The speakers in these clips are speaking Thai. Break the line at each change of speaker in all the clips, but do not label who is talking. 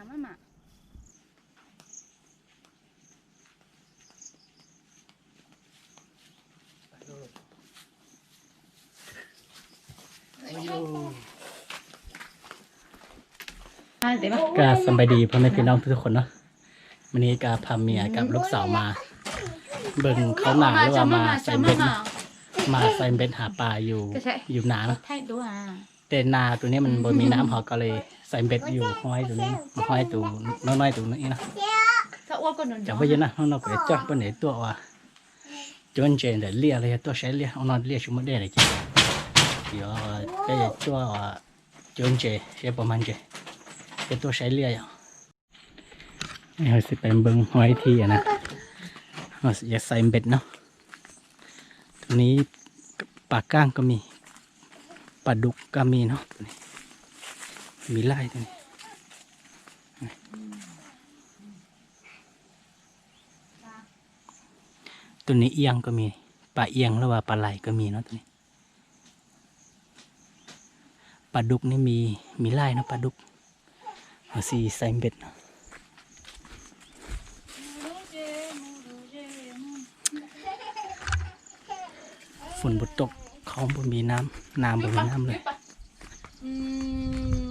มาหมามาหมาอะเดี๋ยวมา
ก็สำบายดีพ่อแม่พี่น้องทุกๆคนเนาะวันนี้ก็พาเมียกับลูกสาวมา เบิ่งเขาหนาหรือว่ามาใส่เบ็ดเนาะมาใส่เบ็ดหาปลาอยู่
ก็ใช่
อยู่นาเนาะ
ไทยดูอะ
แต่นาตัวนี้มันบ่มีน้ำเขาก็เลย ใส่เบ็ดอยู่ห้อยตัวนี้มาห้อยตัวน้อยๆตัวนี้นะ
ถ้าอ้วนก็นอน
chẳng bao giờ na nó phải cho bên này tua à chuẩn chuyện để lia này tua sẽ lia ông nó lia chúng mới đây này chứ giờ cái gì cho chuẩn chuyện sẽ bao nhiêu cái tua sẽ lia à này sẽ เป็นเบิ้งไว้ที่อะนะเราจะใส่เบ็ดเนาะตัวนี้ปลาก้างก็มีปลาดุกก็มีเนาะตัวนี้ มีไล่ตัวนี้ตัวนี้เอียงก็มีปลาเอียงหรือว่าปลาไหลก็มีเนาะตัวนี้ปลาดุกนี่มีมีไล่เนาะปลาดุกเอาสีใส่เบ็ดนะฝนบดตกเขาบ่มีน้ำน้ำบ่มีน้ำเลย
อืม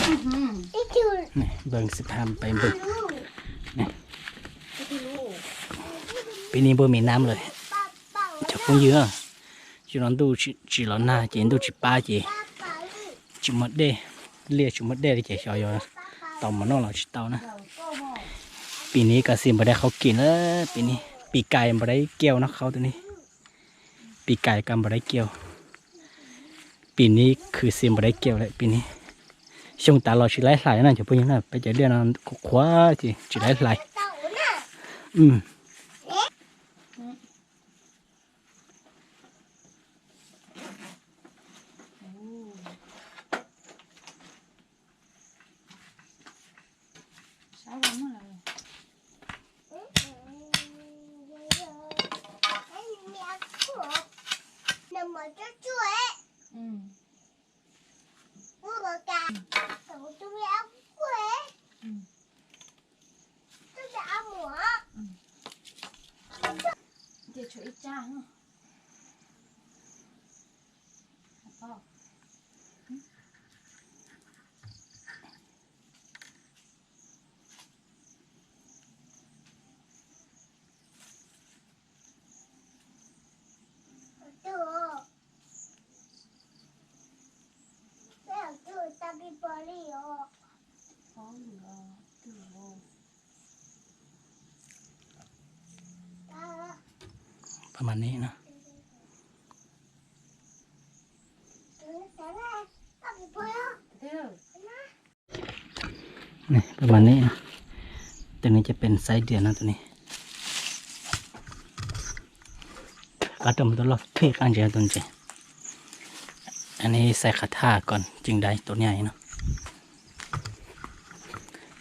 อืมอืม
นี่ เบิ่งสิพามไปเบิ่งนี่ปีนี้บ่มีน้ำเลยจะคงเยอะ chỉ nó đủ chỉ chỉ nó na chỉ đủ chỉ ba chỉ chỉ mất đê lia chỉ mất đê thì chỉ xào rồi tàu mà nó là chỉ tàu nè ปีนี้กระสิมบ่ได้เขากินแล้วปีนี้ปีไก่บ่ได้เกี่ยวนะเขาตัวนี้ปีไก่กันบ่ได้เกี่ยวปีนี้คือสิมบ่ได้เกี่ยวเลยปีนี้ ช่วงตาเราสิไล่หลายนั่นจะพูดยังไงไปจะเรียนนั่นขวาจีสิไล่หลายอืม
ใช่แล้วมั้งเลย อืม เดี๋ยวช่วยจ้างพ่อ พ่อเหลือถือโป
ระมาณนี้นะนี่ประมาณนี้นะตัวนี้จะเป็นไซส์เดียวนะตัวนี้ก็ต้องตัวรอบเพ่กันเจตัวนี้อันนี้ใส่คาถาก่อนจึงได้ตัวใหญ่เนาะ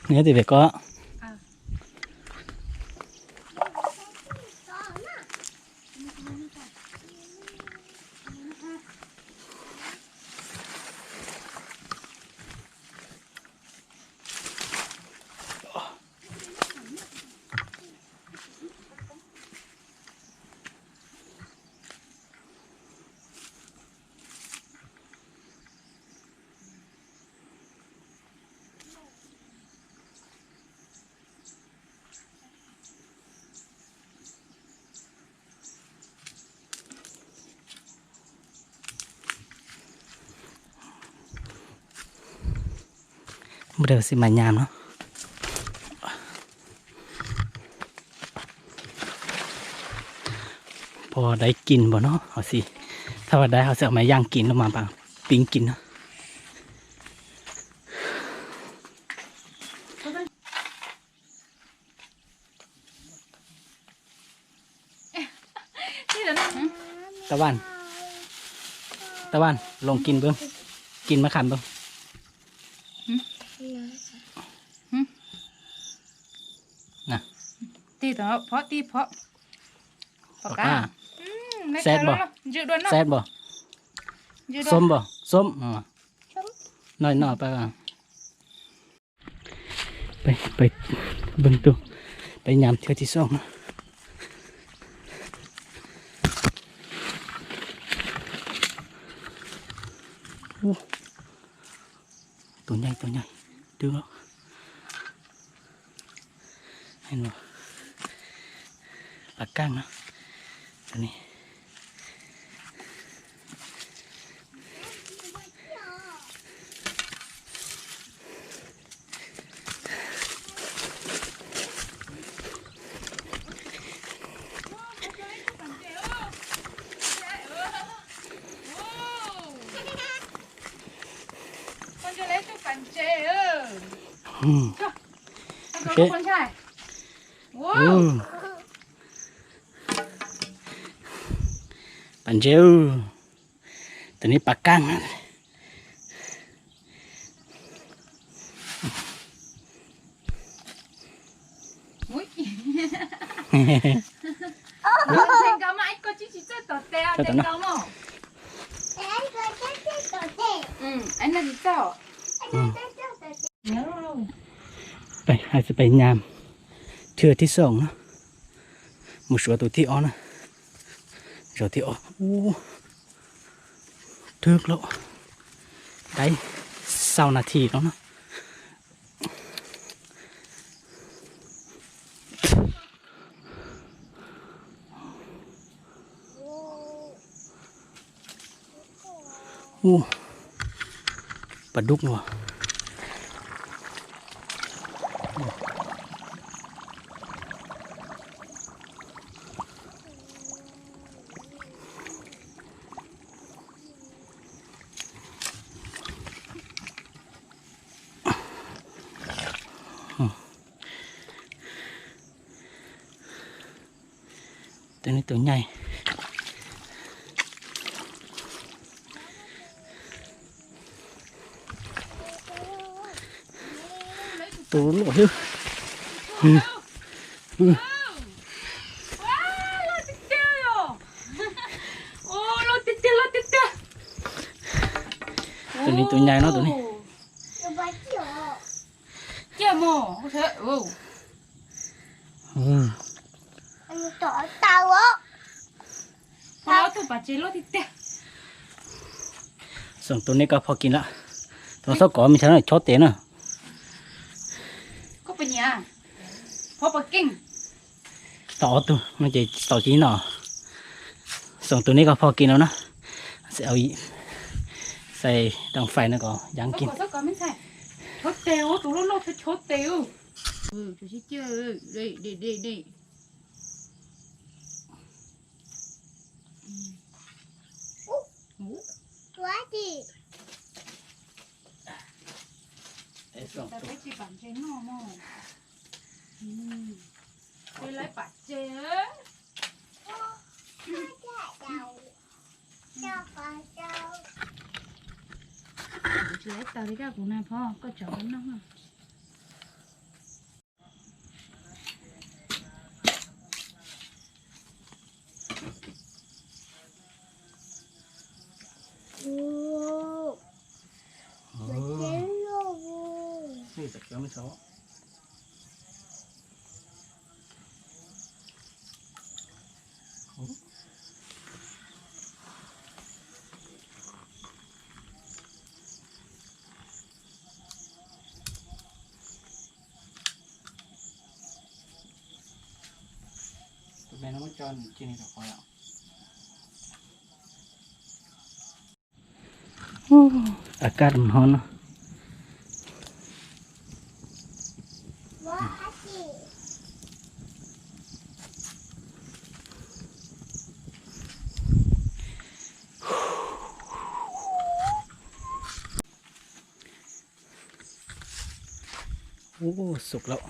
เนี่ยติเบก็ บ่ได้ว่าสิมายามเนาะพอได้กินบ่เนาะเอาสิ ถ้าว่าได้เขาจะเอามาย่างกินแล้วมาปังปิ้งกินเนาะตะวัน ตะวันลงกินเบิ้งกินมะขามเบิ้ง
ตีเถอะเพราะตีเพราะปากกา
ปากกา
อืมไม่
แซ่บบ่
ยืดด้วยเนาะ
แซ่บบ่
ยืดด้ว
ส้
ย
มบ่ส้มอะ
ส้ม
น้อยน้อยไปก่อนไปไปเบิ่งตัวไปยามเที่ยวที่สองนะโอ้ตัวใหญ่ตัวใหญ่ดูแล้วเห็นบ่ ปากก้างนะตัวนี้
con cho lấy cho phần chè ơ
อืม
con
Ok.
có con trai
อื
wow
มปันเจลตัวนี้ปากก้างนะ
ui thành cao mà anh có chỉ chỉ rất tốt teo
Cho tao
thành
nó.
cao mà
เอ้ยก็จะจะต่อเตะ
ừ anh là gì sao
จะจะจะต่อเตะ
nhớ rồi
ไปอาจจะไปยามเทือที่สองนะหมูสัวตัวที่อ้อนะ ตัวที่อ้อโอ้ถึกแล้วได้เศร้านาทีแล้วนะโอ้ปลาดุกเนาะ ตัวนี้ตัวใหญ่ตัวหลวง
wow lo tít teo rồi ô lo tít teo lo tít teo
ตัวนี้ตัวใหญ่เนาะตัวนี้
จะไปเที่ยว
chè mò thế ừ
อืม
อันนี้ต่อเตาอะ
lo tụi bà chế lo tít teo
ส่วนตัวนี้ก็พอกินละตัวสกอมีชั้นชดเตะนะ
có phải nhà phó bà kinh
ต่อตัวมันจะต่อจีนเนาะส่วนตัวนี้ก็พอกินแล้วนะใส่เอาอีใส่ดังไฟนั่นก็ย่างกิน
có có mấy thằng chốt teo tụi nó lo phải chốt teo ừ chú chỉ chơi đây đây đây đây
ตัวดี
ta thấy chị bạn chơi nọ mà ừ chơi lấy bạn chơi á
เจ้าปลาเจ้า
chị lấy tao đi ra của này phò có chó nó không
โอ้มันเจ๋งโลก
นี่ตะเกียบไม่ซอตัว แม่น้องจอนจีนี่ก็พอแล้วอากาศมันร้อนเนอะ อ้สุกแล้ว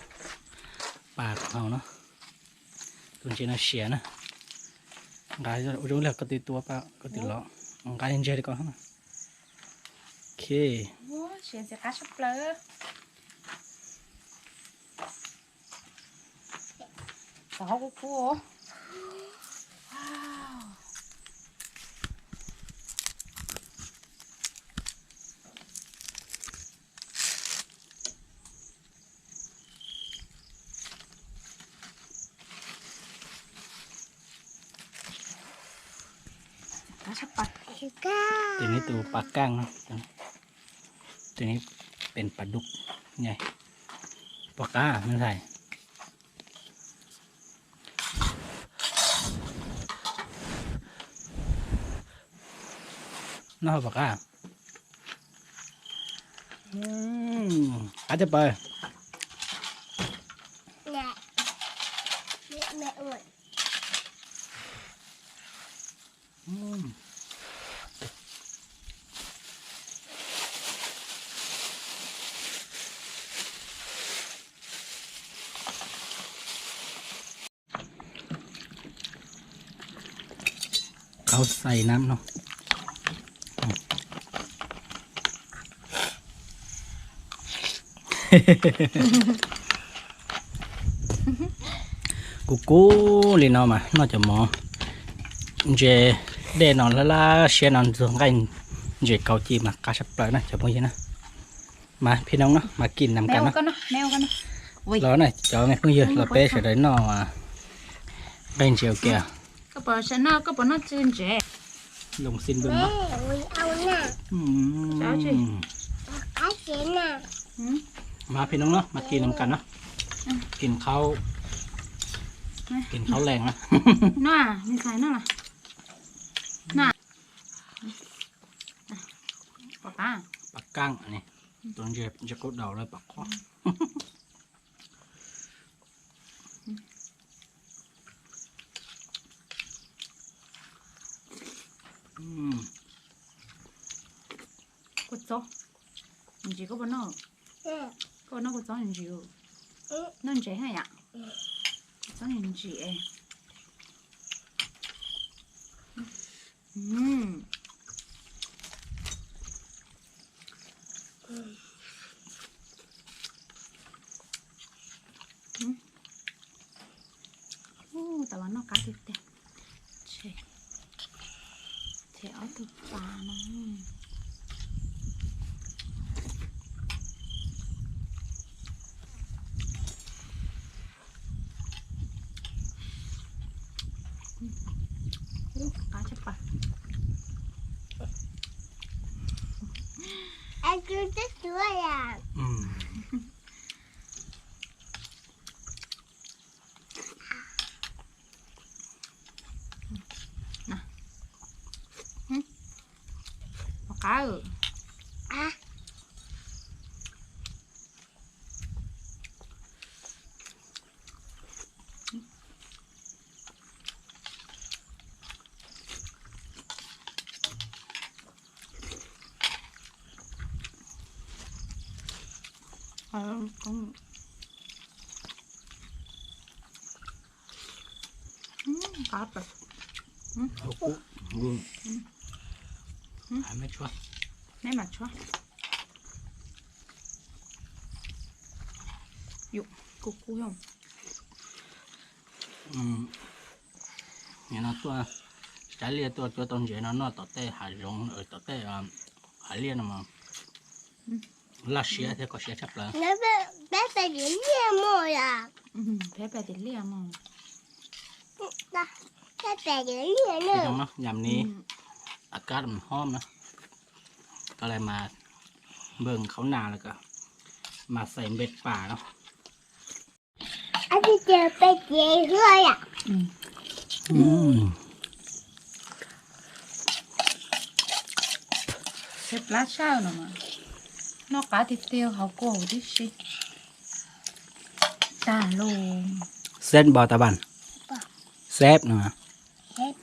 ปลาของเราเนาะตุนจริงนเสียนะกายจะรู้แล้วก็ติดตัวปลาก็ติดล้อกายยังเจอดีกว่านะโอเค
Ủa, chuyện sẽ cá sắp lỡ Đó của cô Wow cá sắp bạc
ตัวนี้ตัวปลาก้างเนาะตัวนี้เป็นปลาดุกไงปลาก้าไม่ใช่นอกปลาก้าอืมอาจจะไป
Nè Mẹ mẹ ơi
อืม เขาใส่น้ำเนาะกูกูลีนอมาน่าจะหมอเจเดนอนละละเชียนอนตรงกันเจเกาจีมากาชับเปลือกนะจะพูดยังนะมาพี่น้องเนาะมากินนำกัน
mèo
เนาะ
con nó mèo con nó ui
รอหน่อยจอแม่เพิ่งเยอะเราเป๊ะเฉยๆนออะเป็นเจียวแก่
cái bờ xe nó cái bờ nó trên trẻ
ลงซินเบิ้ง
Mẹ
บ่
ơi ông nè
อืม
จ้าจิ
Cá chén nè
มาพี่น้องเนาะมากินนำกันเนาะกินข้าวกินข้าวแรงนะ
nó à mình xài nó là nó à bạc à
ปักกั้งอันนี้ตัวนี้จะจะกดเดาเลยปักคออื ก็
บ่นอก็นอก็
จ้
องอย่งจิ๋
ว
นั่นเจ๊ให้อะจ้องอย่งจิ๋วอืมอู้แต่ว่านอก
กาติดเต็
ม
เช่เท่าตัว
ปลานา 好。 หาไม่ช่วย
Mẹ mặt cho. Dụng, cục cú không?
อืมเนี่ยนะตัวใช้เรียตัวตัวตอนเย็นนะเนาะต่อเต้หายลงเออต่อเต้อะหายเรียนมาลาเชียเท่ก็เชี ยชับเลย
Nó bé bé phải đến nhà mồi à
Ừ, bé bé thì lia mà.
Ta Bé phải đến nhà
พี่น้อง
nữa
เนาะยามนี้
Ừ.
อากาศมันห้อมนะก็เลยมาเบิ่งเขานาแล้วก็ มาใส่เบ็ดป่าเนาะ
Anh đi chơi bé chơi thôi à
Ừ.
อืม
Xếp lá sao nữa mà. Nó cá thịt tiêu hảo cổ đi xí. Tà luôn.
เส้นบอตะบันแซบเนาะ
Hết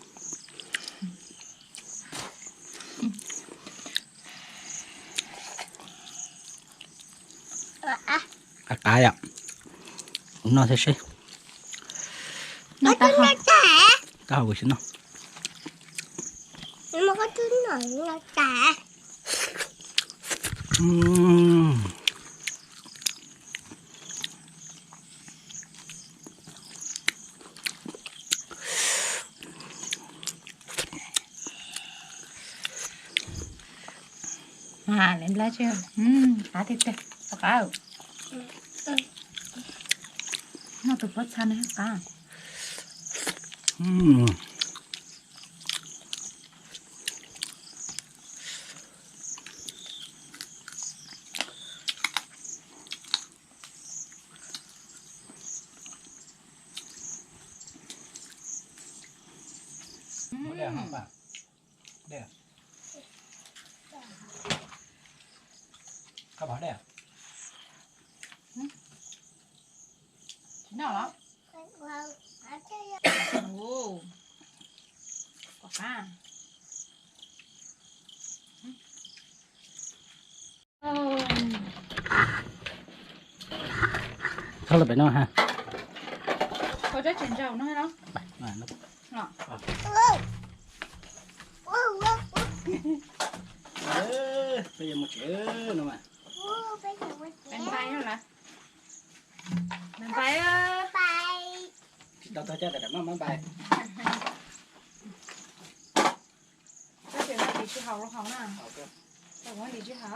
อะ
อากาศอะนอนใช่
Nó ta không.
แต่
ก้าวกูชิเนาะ
มันก็ขึ้นหน่อยนะแต่
อืม
À, lên lá chưa? Ừ, cá thịt tiêu. Có no te puedes echar acá. Mmm. Mmm. Mmm.
แล้ไปเนาะฮะ
เขาจะเขียนเจ้าน้
อยเนาะไป
มาเนาะเนาะ
เออไป
ยังมาเจอ
เนาะมาเป็นไป
เท่าไหร่
เป็นไปเอ
อไปเราต้อง
เจ้า
แต่มา
มัน
ไป
ถ้าเกิ
ดว่าดีชื่อเขาเราเขาหน้าแต่ว่าดีชื่อเขา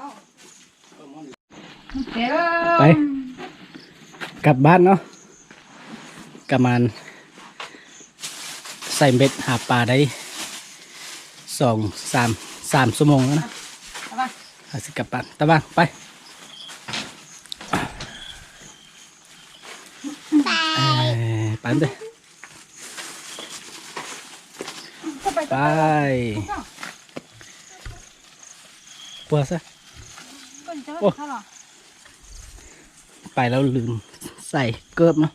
ไป
ลับบ้านเนาะประมาณใส่เบ็ดหาปลาได้สองสามสามชั่วโมงแล้วนะ
Các bạn.
อาสิกลับบ้านตะบ้างไปเอ่อไปเลย
Có bay
ไป
Không sao.
ปัวซะ
Con chơi
Ôi.
sao rồi?
ไปแล้วลืม ใส่เกิบเนาะ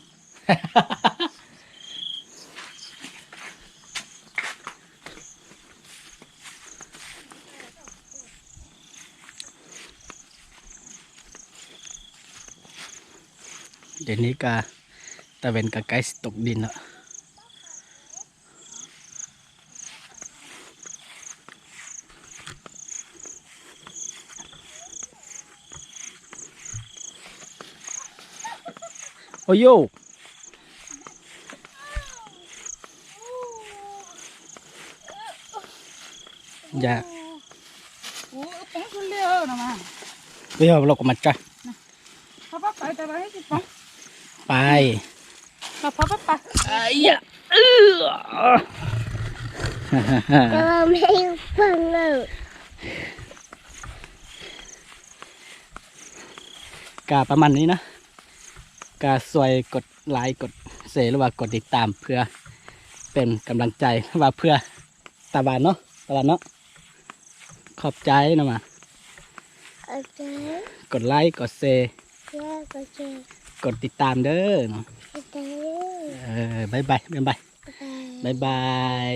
เดี๋ยวนี้กาตะเวนกาไกสิตกดินแล้ว อ้โยอย่า
Ủa, bóng xuống liêu nào mà.
เดี๋ยวเราก็มาจ้อย
Phá bắp bay, tay bay hết chứ bóng.
ไป
Là phá bắp bay.
ไอ้ยะเออกาประมาณนี้นะ กาสวยกดไลค์กดเสหรือว่ากดติดตามเพื่อเป็นกำลังใจว่าเพื่อตาบานเนาะตาบานเนาะขอบใจนะมากดไลค์กดเซกดติดตามเด้อเนาะเออบายบายบายบายบายบาย